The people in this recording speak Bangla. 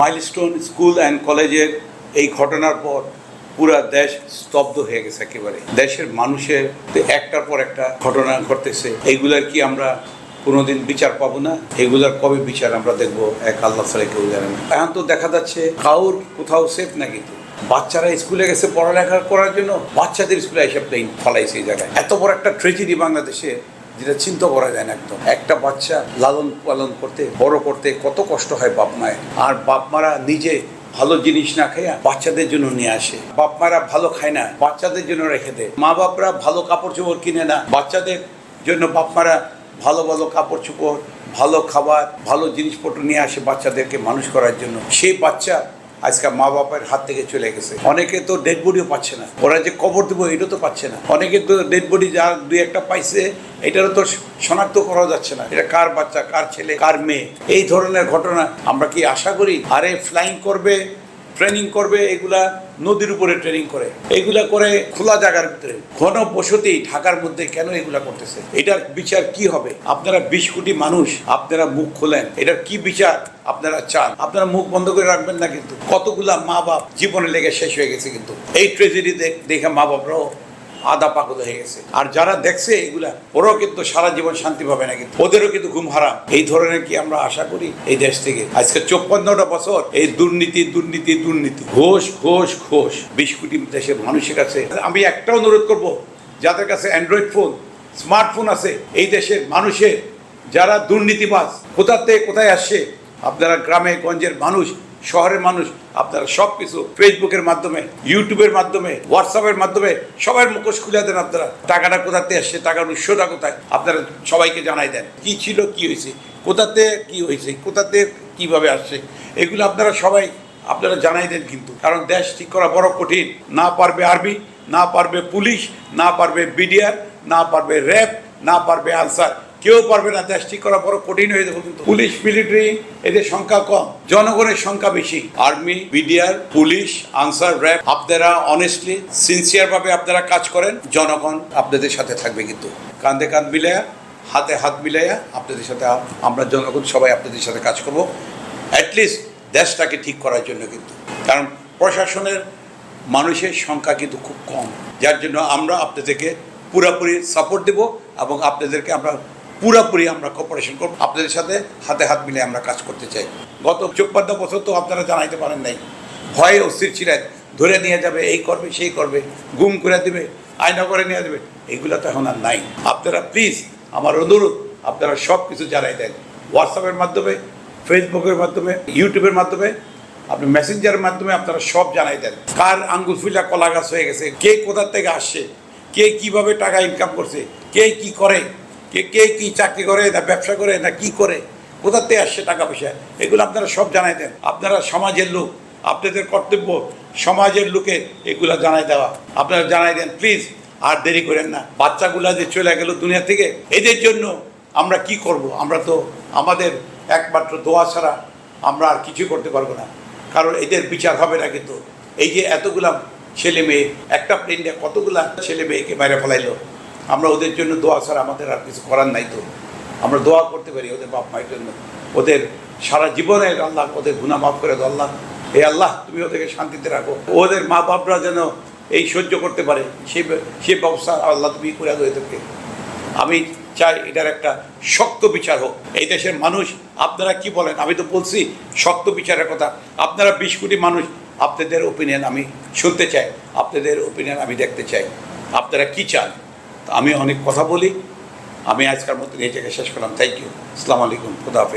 মাইলস্টোন স্কুল অ্যান্ড কলেজের এই ঘটনার পর পুরা দেশ স্তব্ধ হয়ে গেছে একেবারে। দেশের মানুষের একটার পর একটা ঘটনা ঘটতেছে। এইগুলার কি আমরা কোনোদিন বিচার পাবো না? এগুলার কবে বিচার আমরা দেখব? এক আল্লাহ ছাড়া কেউ জানে না। এখন তো দেখা যাচ্ছে কাউর কোথাও সেফ না কিন্তু। বাচ্চারা স্কুলে গেছে পড়ালেখা করার জন্য, বাচ্চাদের স্কুলে এসে প্লেন ফলাইছে এই জায়গায়। এত বড় একটা ট্রেজেডি বাংলাদেশে। যেটা চিন্তা করা যায় না একদম। একটা বাচ্চা লালন পালন করতে, বড় করতে কত কষ্ট হয় বাপ মায়ের। আর বাপ মারা নিজে ভালো জিনিস না খাইয়া বাচ্চাদের জন্য নিয়ে আসে। বাপ মারা ভালো খায় না, বাচ্চাদের জন্য রেখে দেয়। মা বাপরা ভালো কাপড় চোপড় কিনে না, বাচ্চাদের জন্য বাপ মারা ভালো ভালো কাপড় চোপড়, ভালো খাবার, ভালো জিনিসপত্র নিয়ে আসে বাচ্চাদেরকে মানুষ করার জন্য। সেই বাচ্চা আজকে মা বাপের হাত থেকে চলে গেছে। অনেকে তো ডেড বডিও পাচ্ছে না। ওরা যে কবর দেবো এটা তো পাচ্ছে না। অনেকে তো ডেড বডি যা দুই একটা পাইছে, এটারও তো শনাক্ত করা যাচ্ছে না। এটা কার বাচ্চা, কার ছেলে, কার মেয়ে? এই ধরনের ঘটনা আমরা কি আশা করি? আরে ফ্লাইং করবে ট্রেনিং করবে, এগুলা নদীর উপরে ট্রেনিং করে। এগুলা করে খোলা জায়গার ভিতরে। ঘন বসতি ঢাকার মধ্যে কেন এগুলা করতেছে? এটার বিচার কি হবে? আপনারা বিশ কোটি মানুষ, আপনারা মুখ খোলেন। এটার কি বিচার আপনারা চান? আপনারা মুখ বন্ধ করে রাখবেন না কিন্তু। কতগুলা মা বাপ জীবনে লেগে শেষ হয়ে গেছে কিন্তু। এই ট্রেজেডি দেখে মা বাপরাও আদা পাগল হয়ে গেছে। আর যারা দেখছে এগুলা, ওরাও কিন্তু সারা জীবন শান্তি পাবে না কিন্তু। ওদেরও কিন্তু ঘুম হারাম। এই ধরনের কি আমরা আশা করি এই দেশ থেকে? আজকে চোপ্পান্নটা বছর এই দুর্নীতি দুর্নীতি দুর্নীতি। ঘোষ ঘোষ ঘোষ। বিশ কোটি দেশের মানুষের কাছে। আমি একটা অনুরোধ করব, যাদের কাছে অ্যান্ড্রয়েড ফোন স্মার্টফোন আছে, এই দেশের মানুষের, যারা দুর্নীতিবাজ, কোথা থেকে কোথায় আসছে? আপনারা গ্রামে, গঞ্জের মানুষ শহরের মানুষ, আপনারা সব কিছু ফেসবুকের মাধ্যমে ইউটিউবের মাধ্যমে হোয়াটসঅ্যাপের মাধ্যমে সবার মুখোশ খুলে দেন আপনারা। টাকাটা কোথাতে আসছে টাকার উৎসটা কোথায়, আপনারা সবাইকে জানাই দেন। কি ছিল, কি হয়েছে কোথাতে কি হয়েছে কোথাতে কীভাবে আসছে, এগুলো আপনারা সবাই, আপনারা জানাই দেন কিন্তু। কারণ দেশ ঠিক করা বড় কঠিন। না পারবে আর্মি, না পারবে পুলিশ, না পারবে বিডিআর, না পারবে র্যাব, না পারবে আনসার। কেউ পারবে না, দেশ ঠিক করা বড় কঠিন হয়ে যাবে কিন্তু। পুলিশ, মিলিটারি, এদের সংখ্যা কম, জনগণের সংখ্যা বেশি। Army, BDR, police, Ansar, RAB, আপনারা অনেস্টলি সিনসিয়ার ভাবে আপনারা কাজ করেন, জনগণ আপনাদের সাথে থাকবে কিন্তু। কাঁধে কাঁধ মিলাইয়া হাতে হাত মিলাইয়া আপনাদের সাথে আমরা জনগণ সবাই আপনাদের সাথে কাজ করব। অ্যাটলিস্ট দেশটাকে ঠিক করার জন্য কিন্তু। কারণ প্রশাসনের মানুষের সংখ্যা কিন্তু খুব কম। যার জন্য আমরা আপনাদেরকে পুরোপুরি সাপোর্ট দেব এবং আপনাদেরকে আমরা পুরোপুরি আমরা কোপারেশন করব। আপনাদের সাথে হাতে হাত মিলে আমরা কাজ করতে চাই। গত চোপ্পান্ন বছর তো আপনারা জানাইতে পারেন নাই। ভয়ে অস্থির ছিলেন। ধরে নিয়ে যাবে, এই করবে, সেই করবে, গুম করে দেবে, আয়না করে নিয়ে যাবে। এগুলো তো এখন আর নাই। আপনারা প্লিজ আমার অনুরোধ, আপনারা সব কিছু জানাই দেন। হোয়াটসঅ্যাপের মাধ্যমে ফেসবুকের মাধ্যমে ইউটিউবের মাধ্যমে, আপনি মেসেঞ্জারের মাধ্যমে আপনারা সব জানাই দেন। কার আঙ্গুল ফুলা কলা গাছ হয়ে গেছে, কে কোথা থেকে আসছে, কে কীভাবে টাকা ইনকাম করছে, কে কি করে কে কে কি চাকরি করে, না ব্যবসা করে, না কি করে কোথা থেকে আসছে টাকা পয়সা, এগুলো আপনারা সব জানাই দেন। আপনারা সমাজের লোক, আপনাদের কর্তব্য সমাজের লোকে এগুলো জানাই দেওয়া। আপনারা জানাই দেন প্লিজ আর দেরি করেন না। বাচ্চাগুলা যে চলে গেল দুনিয়া থেকে, এদের জন্য আমরা কি করব? আমরা তো আমাদের একমাত্র দোয়া ছাড়া আমরা আর কিছু করতে পারব না। কারণ এদের বিচার হবে না কিন্তু। এই যে এতগুলা ছেলে মেয়ে, একটা প্লেনে কতগুলা ছেলে মেয়েকে বাইরে ফেলাইলো? আমরা ওদের জন্য দোয়া ছাড়া আমাদের আর কিছু করার নাই তো। আমরা দোয়া করতে পারি ওদের বাপ মায়ের জন্য। ওদের সারা জীবনের আল্লাহ ওদের গুণা মাফ করে দাও আল্লাহ। এ আল্লাহ, তুমি ওদেরকে শান্তিতে রাখো। ওদের মা বাপরা যেন এই সহ্য করতে পারে সেই সেই ব্যবস্থা আল্লাহ তুমি করে দাও এদেরকে। আমি চাই এটার একটা শক্ত বিচার হোক। এই দেশের মানুষ, আপনারা কি বলেন? আমি তো বলছি শক্ত বিচারের কথা। আপনারা বিশ কোটি মানুষ, আপনাদের ওপিনিয়ন আমি শুনতে চাই। আপনাদের ওপিনিয়ন আমি দেখতে চাই। আপনারা কি চান? আমি অনেক কথা বলি। আমি আজকের মতো জায়গায় শেষ করলাম। থ্যাংক ইউ আসসালামু আলাইকুম। খুদা হাফেজ।